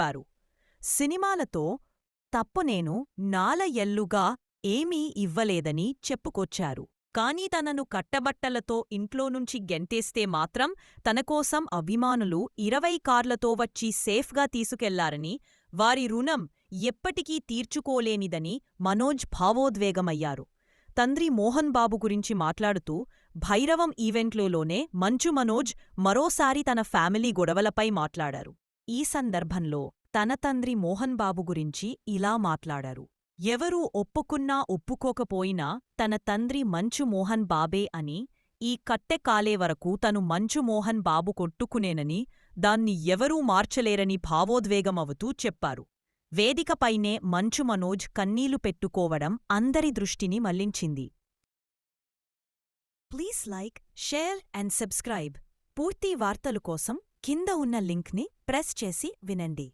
చెప్పారు. సినిమాలతో తప్పు నేను నాల ఎల్లుగా ఏమీ ఇవ్వలేదని చెప్పుకొచ్చారు. కాని తనను కట్టబట్టలతో ఇంట్లో నుంచి గెంటేస్తే మాత్రం తనకోసం అభిమానులు ఇరవై కార్లతో వచ్చి సేఫ్గా తీసుకెళ్ళారని వారి రుణం ఎప్పటికీ తీర్చుకోలేనిదని మనోజ్ భావోద్వేగమయ్యారు. తండ్రి మోహన్ బాబు గురించి మాట్లాడుతూ భైరవం ఈవెంట్లోనే మంచు మనోజ్ మరోసారి తన ఫ్యామిలీ గొడవలపై మాట్లాడారు. ఈ సందర్భంలో తన తండ్రి మోహన్ బాబు గురించి ఇలా మాట్లాడారు. ఎవరూ ఒప్పుకున్నా ఒప్పుకోకపోయినా తన తండ్రి మంచు మోహన్ బాబే అని ఈ కట్టె కాలే వరకు తను మంచు మోహన్ బాబు కొట్టుకునేనని దాన్ని ఎవరూ మార్చలేరని భావోద్వేగమవుతూ చెప్పారు. వేదికపైనే మంచు మనోజ్ కన్నీలు పెట్టుకోవడం అందరి దృష్టిని మళ్ళించింది. Please like share and subscribe. పూర్తి వార్తలు కోసం కింద ఉన్న లింక్ని ప్రెస్ చేసి వినండి.